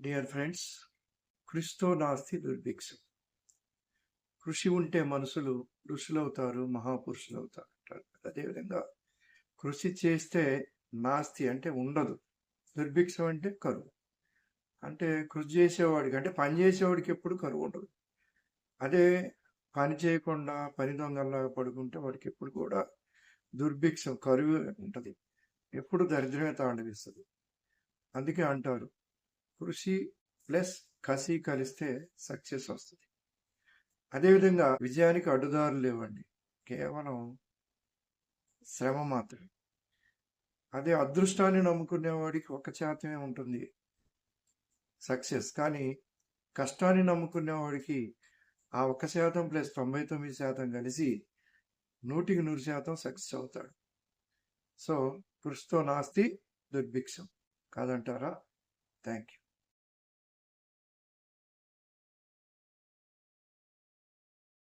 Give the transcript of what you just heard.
Dear friends క్రిస్తో నాస్తి దుర్భిక్షం. కృషి ఉంటే మనుషులు ఋషులవుతారు మహాపురుషులు అవుతారు అంటారు అదేవిధంగా కృషి చేస్తే నాస్తి అంటే ఉండదు. దుర్భిక్షం అంటే కరువు. అంటే కృషి చేసేవాడికి అంటే పని చేసేవాడికి ఎప్పుడు కరువు ఉండదు. అదే పని చేయకుండా పని దొంగల్లాగా పడుకుంటే వాడికి ఎప్పుడు కూడా దుర్భిక్షం కరువు ఉంటుంది. ఎప్పుడు దరిద్రమే తాండవిస్తుంది. అందుకే అంటారు కృషి ప్లస్ కసి కలిస్తే సక్సెస్ వస్తుంది. అదేవిధంగా విజయానికి అడ్డుదారులు లేవండి. కేవలం శ్రమ మాత్రమే. అదే అదృష్టాన్ని నమ్ముకునేవాడికి ఒక శాతమే ఉంటుంది సక్సెస్. కానీ కష్టాన్ని నమ్ముకునేవాడికి ఆ ఒక్క శాతం ప్లస్ తొంభై తొమ్మిది శాతం కలిసి నూటికి నూరు శాతం సక్సెస్ అవుతాడు. సో కృషితో నాస్తి దుర్భిక్షం. కాదంటారా? Thank you